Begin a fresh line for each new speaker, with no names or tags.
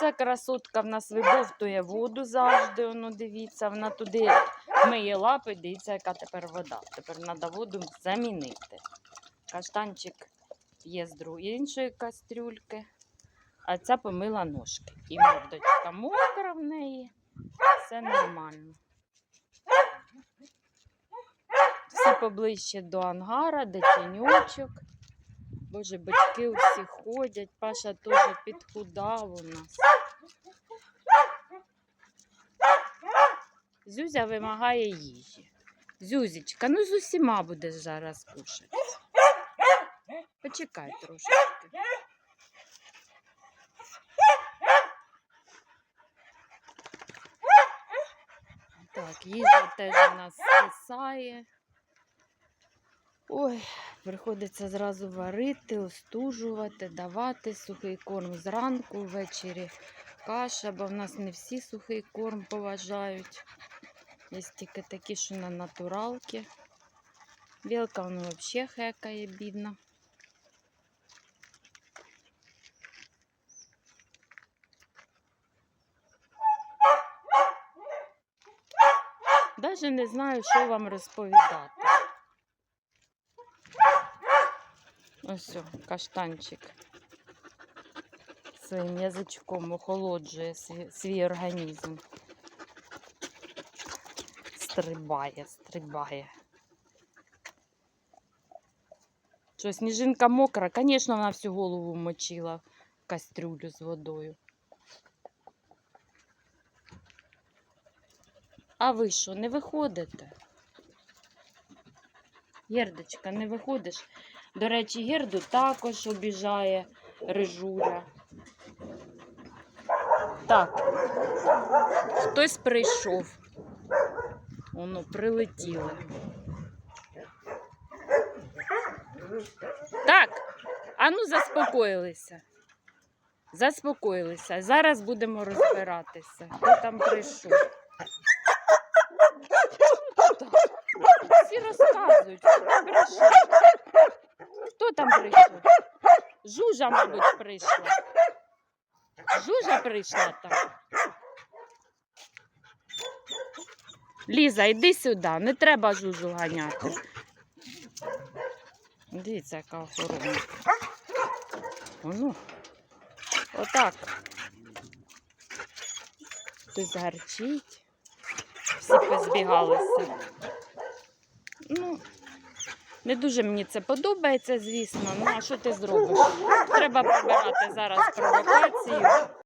Ця красотка в нас вибовтує воду завжди. Воно дивіться, вона туди миє лапи, дивіться, яка тепер вода. Тепер треба воду замінити. Каштанчик п'є з другої іншої кастрюльки, а ця помила ножки. І мордочка мокра в неї. Все нормально. Всі поближче до ангара, де тіньочок. Боже, батьки всі ходять. Паша теж підхудав у нас. Зюзя вимагає їжі. Зюзечка, ну з усіма будеш зараз кушати. Почекай трошечки. Так, їжа теж у нас скисає. Ой, приходиться зразу варити, остужувати, давати сухий корм зранку, ввечері каша, бо в нас не всі сухий корм поважають. Є тільки такі, що на натуралки. Білка вона взагалі хекає, бідна. Даже не знаю, що вам розповідати. Ось каштанчик своїм язичком охолоджує свій, свій організм. Стрибає, стрибає. Що, сніжинка мокра? Звісно, вона всю голову мочила в кастрюлю з водою. А ви що, не виходите? Гердочка, не виходиш? До речі, Герду також обіжає рижуля. Так, хтось прийшов. Воно прилетіло. Так, ану заспокоїлися. Заспокоїлися. Зараз будемо розбиратися. Хто там прийшов? Всі розказують, хто прийшов. Там прийшов? Жужа, мабуть, прийшла. Жужа прийшла там. Ліза, йди сюди, не треба жужу ганяти. Дивіться, яка охорона. Ну, отак. Хтось гарчить. Всі позбігалися. Ну, не дуже мені це подобається, звісно. Ну, а що ти зробиш? Треба прибирати зараз провокацію.